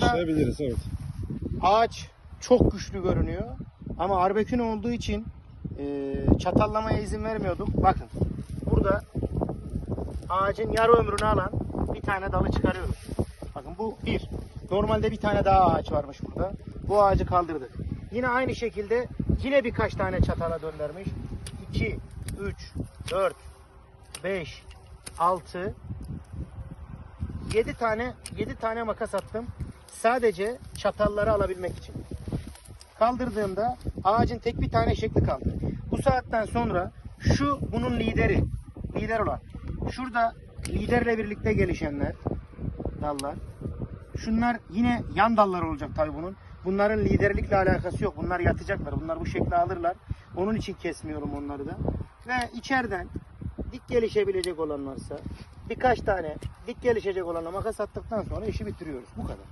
başlayabiliriz evet. ağaç çok güçlü görünüyor. Ama arbekün olduğu için e, çatallamaya izin vermiyorduk. Bakın burada ağacın yarı ömrünü alan bir tane dalı çıkarıyoruz. Bakın bu bir. Normalde bir tane daha ağaç varmış burada. Bu ağacı kaldırdık. Yine aynı şekilde yine birkaç tane çatala döndürmüş. 2, 3, 4, 5, 6, 7 tane 7 tane makas attım. Sadece çatalları alabilmek için. Kaldırdığımda ağacın tek bir tane şekli kaldı. Bu saatten sonra şu bunun lideri. Lider olan. Şurada liderle birlikte gelişenler dallar. Şunlar yine yan dallar olacak tabii bunun. Bunların liderlikle alakası yok. Bunlar yatacaklar. Bunlar bu şekli alırlar. Onun için kesmiyorum onları da. Ve içeriden dik gelişebilecek olan varsa birkaç tane dik gelişecek olana makas attıktan sonra işi bitiriyoruz. Bu kadar.